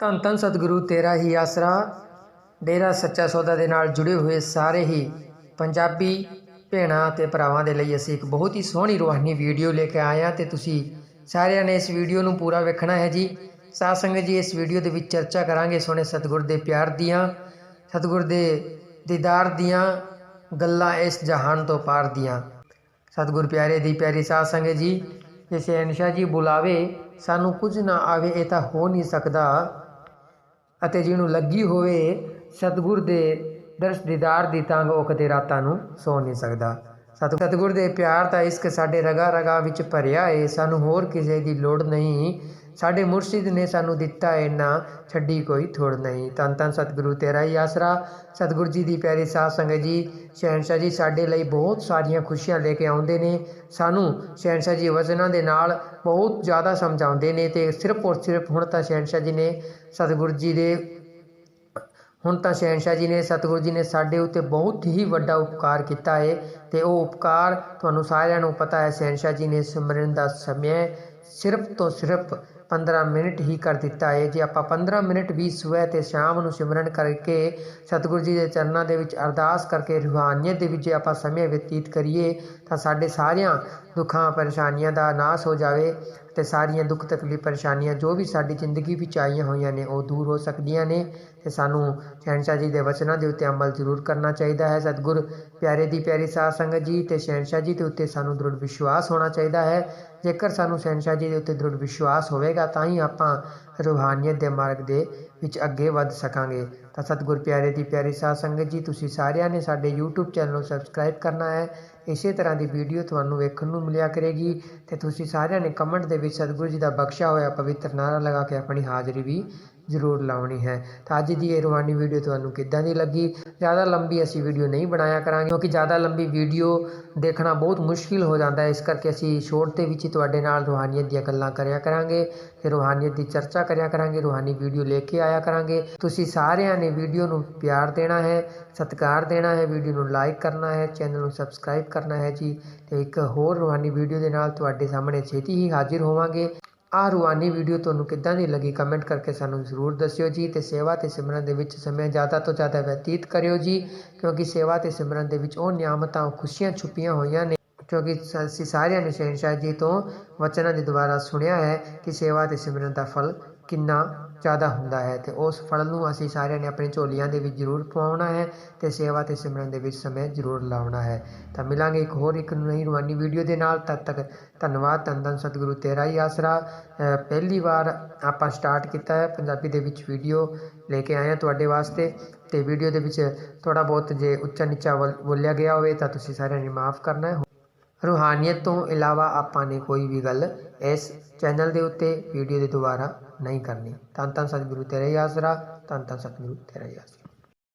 ਧੰਨ ਧੰਨ ਸਤਿਗੁਰੂ, ਤੇਰਾ ਹੀ ਆਸਰਾ ਡੇਰਾ ਸੱਚਾ ਸੌਦਾ ਦੇ ਨਾਲ ਜੁੜੇ ਹੋਏ ਸਾਰੇ ਹੀ ਪੰਜਾਬੀ ਭੈਣਾਂ ਤੇ ਭਰਾਵਾਂ ਦੇ ਲਈ ਅਸੀਂ ਇੱਕ ਬਹੁਤ ਹੀ ਸੋਹਣੀ ਰੂਹਾਨੀ ਵੀਡੀਓ ਲੈ ਕੇ ਆਏ ਹਾਂ ਤੇ ਤੁਸੀਂ ਸਾਰਿਆਂ ਨੇ ਇਸ ਵੀਡੀਓ ਨੂੰ ਪੂਰਾ ਵੇਖਣਾ ਹੈ ਜੀ। ਸਾਧ ਸੰਗਤ ਜੀ, ਇਸ ਵੀਡੀਓ ਦੇ ਵਿੱਚ ਚਰਚਾ ਕਰਾਂਗੇ ਸੋਹਣੇ ਸਤਿਗੁਰ ਦੇ ਪਿਆਰ ਦੀਆਂ, ਸਤਿਗੁਰ ਦੇ ਦੀਦਾਰ ਦੀਆਂ ਗੱਲਾਂ ਇਸ ਜਹਾਨ ਤੋਂ ਪਾਰ ਦੀਆਂ। ਸਤਿਗੁਰ ਪਿਆਰੇ ਦੀ ਪਿਆਰੀ ਸਾਧ ਸੰਗਤ ਜੀ, ਜੇ ਸ਼ਹਿਨਸ਼ਾਹ ਜੀ ਬੁਲਾਵੇ, ਸਾਨੂੰ ਕੁਝ ਨਾ ਆਵੇ, ਇਹ ਤਾਂ ਹੋ ਨਹੀਂ ਸਕਦਾ। ਅਤੇ ਜਿਹਨੂੰ ਲੱਗੀ ਹੋਵੇ ਸਤਿਗੁਰ ਦੇ ਦਰਸ਼ ਦੀਦਾਰ ਦੀ ਤੰਗ ਉਹ ਕਦੇ ਰਾਤਾਂ ਨੂੰ ਸੌ ਨਹੀਂ ਸਕਦਾ। ਸਤ- ਸਤਿਗੁਰ ਦੇ ਪਿਆਰ ਦਾ ਇਸ਼ਕ ਸਾਡੇ ਰਗਾ ਰਗਾ ਵਿੱਚ ਭਰਿਆ ਏ, ਸਾਨੂੰ ਹੋਰ ਕਿਸੇ ਦੀ ਲੋੜ ਨਹੀਂ। ਸਾਡੇ ਮੁਰਸ਼ਿਦ ਨੇ ਸਾਨੂੰ ਦਿੱਤਾ ਏ ਨਾ ਛੱਡੀ ਕੋਈ ਥੋੜ ਨਹੀਂ। ਤਨ ਤਨ ਸਤਿਗੁਰੂ ਤੇਰਾ ਹੀ ਆਸਰਾ। ਸਤਿਗੁਰੂ ਜੀ ਦੀ ਪਿਆਰੀ ਸਾਧ ਸੰਗਤ ਜੀ, ਸ਼ਹਿਨਸ਼ਾਹ ਜੀ ਸਾਡੇ ਲਈ ਬਹੁਤ ਸਾਰੀਆਂ ਖੁਸ਼ੀਆਂ ਲੈ ਕੇ ਆਉਂਦੇ ਨੇ। ਸਾਨੂੰ ਸ਼ਹਿਨਸ਼ਾਹ ਜੀ ਵਚਨਾਂ ਦੇ ਨਾਲ ਬਹੁਤ ਜ਼ਿਆਦਾ ਸਮਝਾਉਂਦੇ ਨੇ ਤੇ ਸਿਰਫ ਔਰ ਸਿਰਫ ਹੁਣ ਤਾਂ ਸ਼ਹਿਨਸ਼ਾਹ ਜੀ ਨੇ ਸਤਿਗੁਰੂ ਜੀ ਦੇ, ਹੁਣ ਤਾਂ ਸ਼ਹਿਨਸ਼ਾਹ ਜੀ ਨੇ, ਸਤਿਗੁਰੂ ਜੀ ਨੇ ਸਾਡੇ ਉੱਤੇ ਬਹੁਤ ਹੀ ਵੱਡਾ ਉਪਕਾਰ ਕੀਤਾ ਹੈ ਤੇ ਉਹ ਉਪਕਾਰ ਤੁਹਾਨੂੰ ਸਾਰਿਆਂ ਨੂੰ ਪਤਾ ਹੈ, ਸ਼ਹਿਨਸ਼ਾਹ ਜੀ ਨੇ ਸਿਮਰਨ ਦਾ ਸਮੇਂ ਸਿਰਫ ਤੋਂ ਸਿਰਫ 15 ਮਿੰਟ ਹੀ ਕਰ ਦਿੱਤਾ ਹੈ। ਜੇ ਆਪਾਂ 15 ਮਿੰਟ ਵੀ ਸਵੇਰ ਤੇ ਸ਼ਾਮ ਨੂੰ ਸਿਮਰਨ ਕਰਕੇ ਸਤਿਗੁਰੂ ਜੀ ਦੇ ਚਰਨਾਂ ਦੇ ਵਿੱਚ ਅਰਦਾਸ ਕਰਕੇ ਰੂਹਾਨੀਅਤ ਦੇ ਵਿੱਚ ਜੇ ਆਪਾਂ ਸਮੇਂ ਬਤੀਤ ਕਰੀਏ ਤਾਂ ਸਾਡੇ ਸਾਰਿਆਂ ਦੁੱਖਾਂ, ਪਰੇਸ਼ਾਨੀਆਂ ਦਾ ਨਾਸ਼ ਹੋ ਜਾਵੇ। ਤੇ ਸਾਰੀਆਂ ਦੁੱਖ ਤਕਲੀਫ ਪਰੇਸ਼ਾਨੀਆਂ ਜੋ ਵੀ ਸਾਡੀ ਜ਼ਿੰਦਗੀ ਵਿੱਚ ਆਈਆਂ ਹੋਈਆਂ ਨੇ, ਉਹ ਦੂਰ ਹੋ ਸਕਦੀਆਂ ਨੇ ਤੇ ਸਾਨੂੰ ਸ਼ਹਿਨਸ਼ਾਹ ਜੀ ਦੇ ਵਚਨਾਂ ਦੇ ਉੱਤੇ ਅਮਲ ਜ਼ਰੂਰ ਕਰਨਾ ਚਾਹੀਦਾ ਹੈ। ਸਤਿਗੁਰ ਪਿਆਰੇ ਦੀ ਪਿਆਰੀ ਸਾਧ ਸੰਗਤ ਜੀ ਤੇ ਸ਼ਹਿਨਸ਼ਾਹ ਜੀ ਦੇ ਉੱਤੇ ਸਾਨੂੰ ਦ੍ਰਿੜ ਵਿਸ਼ਵਾਸ ਹੋਣਾ ਚਾਹੀਦਾ ਹੈ। ਜੇਕਰ ਸਾਨੂੰ ਸ਼ਹਿਨਸ਼ਾਹ ਜੀ ਦੇ ਉੱਤੇ ਦ੍ਰਿੜ ਵਿਸ਼ਵਾਸ ਹੋਵੇਗਾ, ਤਾਂ ਹੀ ਆਪਾਂ ਰੂਹਾਨੀਅਤ ਦੇ ਮਾਰਗ ਦੇ ਵਿੱਚ ਅੱਗੇ ਵੱਧ ਸਕਾਂਗੇ। ਤਾਂ ਸਤਿਗੁਰ ਪਿਆਰੇ ਦੀ ਪਿਆਰੀ ਸਾਧ ਸੰਗਤ ਜੀ, ਤੁਸੀਂ ਸਾਰਿਆਂ ਨੇ ਸਾਡੇ YouTube ਚੈਨਲ ਨੂੰ ਸਬਸਕ੍ਰਾਈਬ ਕਰਨਾ ਹੈ। ਇਸੇ ਤਰ੍ਹਾਂ ਦੀ ਵੀਡੀਓ ਤੁਹਾਨੂੰ ਵੇਖਣ ਨੂੰ ਮਿਲਿਆ ਕਰੇਗੀ। ਤੇ ਤੁਸੀਂ ਸਾਰਿਆਂ ਨੇ ਕਮੈਂਟ ਦੇ ਵਿੱਚ ਸਤਿਗੁਰੂ ਜੀ ਦਾ ਬਖਸ਼ਿਆ ਹੋਇਆ ਪਵਿੱਤਰ ਨਾਰਾ ਲਗਾ ਕੇ ਆਪਣੀ ਹਾਜ਼ਰੀ ਵੀ ਜ਼ਰੂਰ ਲਾਉਣੀ ਹੈ। ਤਾਂ ਅੱਜ ਦੀ ਇਹ ਰੂਹਾਨੀ ਵੀਡੀਓ ਤੁਹਾਨੂੰ ਕਿੱਦਾਂ ਦੀ ਲੱਗੀ? ਜ਼ਿਆਦਾ ਲੰਬੀ ਅਸੀਂ ਵੀਡੀਓ ਨਹੀਂ ਬਣਾਇਆ ਕਰਾਂਗੇ, ਕਿਉਂਕਿ ਜ਼ਿਆਦਾ ਲੰਬੀ ਵੀਡੀਓ ਦੇਖਣਾ ਬਹੁਤ ਮੁਸ਼ਕਿਲ ਹੋ ਜਾਂਦਾ ਹੈ। ਇਸ ਕਰਕੇ ਅਸੀਂ ਸ਼ੋਰਟ ਦੇ ਵਿੱਚ ਹੀ ਤੁਹਾਡੇ ਨਾਲ ਰੂਹਾਨੀਅਤ ਦੀਆਂ ਗੱਲਾਂ ਕਰਿਆ ਕਰਾਂਗੇ ਤੇ ਰੂਹਾਨੀਅਤ ਦੀ ਚਰਚਾ ਕਰਿਆ ਕਰਾਂਗੇ, ਰੂਹਾਨੀ ਵੀਡੀਓ ਲੈ ਕੇ ਆਇਆ ਕਰਾਂਗੇ। ਤੁਸੀਂ ਸਾਰਿਆਂ ਨੇ ਵੀਡੀਓ ਨੂੰ ਪਿਆਰ ਦੇਣਾ ਹੈ, ਸਤਿਕਾਰ ਦੇਣਾ ਹੈ, ਵੀਡੀਓ ਨੂੰ ਲਾਈਕ ਕਰਨਾ ਹੈ, ਚੈਨਲ ਨੂੰ ਸਬਸਕ੍ਰਾਈਬ ਕਰਨਾ ਹੈ ਜੀ। ਤੇ ਇੱਕ ਹੋਰ ਰੂਹਾਨੀ ਵੀਡੀਓ ਦੇ ਨਾਲ ਤੁਹਾਡੇ ਸਾਹਮਣੇ ਛੇਤੀ ਹੀ ਹਾਜ਼ਰ ਹੋਵਾਂਗੇ। ਆਹ ਰੂਹਾਨੀ ਵੀਡੀਓ ਤੁਹਾਨੂੰ ਕਿੱਦਾਂ ਦੀ ਲੱਗੀ ਕਮੈਂਟ ਕਰਕੇ ਸਾਨੂੰ ਜ਼ਰੂਰ ਦੱਸਿਓ ਜੀ ਤੇ ਸੇਵਾ ਤੇ ਸਿਮਰਨ ਦੇ ਵਿੱਚ ਸਮੇਂ ਜ਼ਿਆਦਾ ਤੋਂ ਜ਼ਿਆਦਾ ਬਤੀਤ ਕਰਿਓ ਜੀ, ਕਿਉਂਕਿ ਸੇਵਾ ਤੇ ਸਿਮਰਨ ਦੇ ਵਿੱਚ ਉਹ ਨਿਆਮਤਾਂ, ਉਹ ਖੁਸ਼ੀਆਂ ਛੁਪੀਆਂ ਹੋਈਆਂ ਨੇ, ਕਿਉਂਕਿ ਅਸੀਂ ਸਾਰਿਆਂ ਨੇ ਸ਼ਹਿਨਸ਼ਾਹ ਜੀ ਤੋਂ ਵਚਨਾਂ ਦੇ ਦੁਆਰਾ ਸੁਣਿਆ ਹੈ ਕਿ ਸੇਵਾ ਤੇ ਸਿਮਰਨ ਦਾ ਫਲ ਕਿੰਨਾ ਜ਼ਿਆਦਾ ਹੁੰਦਾ ਹੈ ਤੇ ਉਸ ਫਲ ਨੂੰ ਅਸੀਂ ਸਾਰਿਆਂ ਨੇ ਆਪਣੇ ਝੋਲੀਆਂ ਦੇ ਵਿੱਚ ਜ਼ਰੂਰ ਪਵਾਉਣਾ ਹੈ ਤੇ ਸੇਵਾ ਤੇ ਸਿਮਰਨ ਦੇ ਵਿੱਚ ਸਮੇਂ ਜ਼ਰੂਰ ਲਾਉਣਾ ਹੈ। ਤਾਂ ਮਿਲਾਂਗੇ ਇੱਕ ਹੋਰ ਇੱਕ ਨਵੀਂ ਰੂਹਾਨੀ ਵੀਡੀਓ ਦੇ ਨਾਲ, ਤਦ ਤੱਕ ਧੰਨਵਾਦ ਧੰਨ ਧੰਨ ਸਤਿਗੁਰੂ ਤੇਰਾ ਹੀ ਆਸਰਾ। ਪਹਿਲੀ ਵਾਰ ਆਪਾਂ ਸਟਾਰਟ ਕੀਤਾ ਹੈ ਪੰਜਾਬੀ ਦੇ ਵਿੱਚ ਵੀਡੀਓ ਲੈ ਕੇ ਆਏ ਹਾਂ ਤੁਹਾਡੇ ਵਾਸਤੇ ਤੇ ਵੀਡੀਓ ਦੇ ਵਿੱਚ ਥੋੜਾ ਬਹੁਤ ਜੇ ਉੱਚਾ ਨੀਚਾ ਬੋਲ- ਬੋਲਿਆ ਗਿਆ ਹੋਵੇ ਤਾਂ ਤੁਸੀਂ ਸਾਰਿਆਂ ਨੇ ਮਾਫ ਕਰਨਾ ਹੈ। ਰੂਹਾਨੀਅਤ ਤੋਂ ਇਲਾਵਾ ਆਪਾਂ ਨੇ ਕੋਈ ਵੀ ਗੱਲ ਇਸ ਚੈਨਲ ਦੇ ਉੱਤੇ ਵੀਡੀਓ ਦੇ ਦੁਆਰਾ ਨਹੀਂ ਕਰਨੀ। ਧੰਨ ਧੰਨ ਸਤਿਗੁਰੂ ਤੇਰਾ ਹੀ ਆਸਰਾ ਧੰਨ ਧੰਨ ਸਤਿਗੁਰੂ ਤੇਰਾ ਹੀ ਆਸਰਾ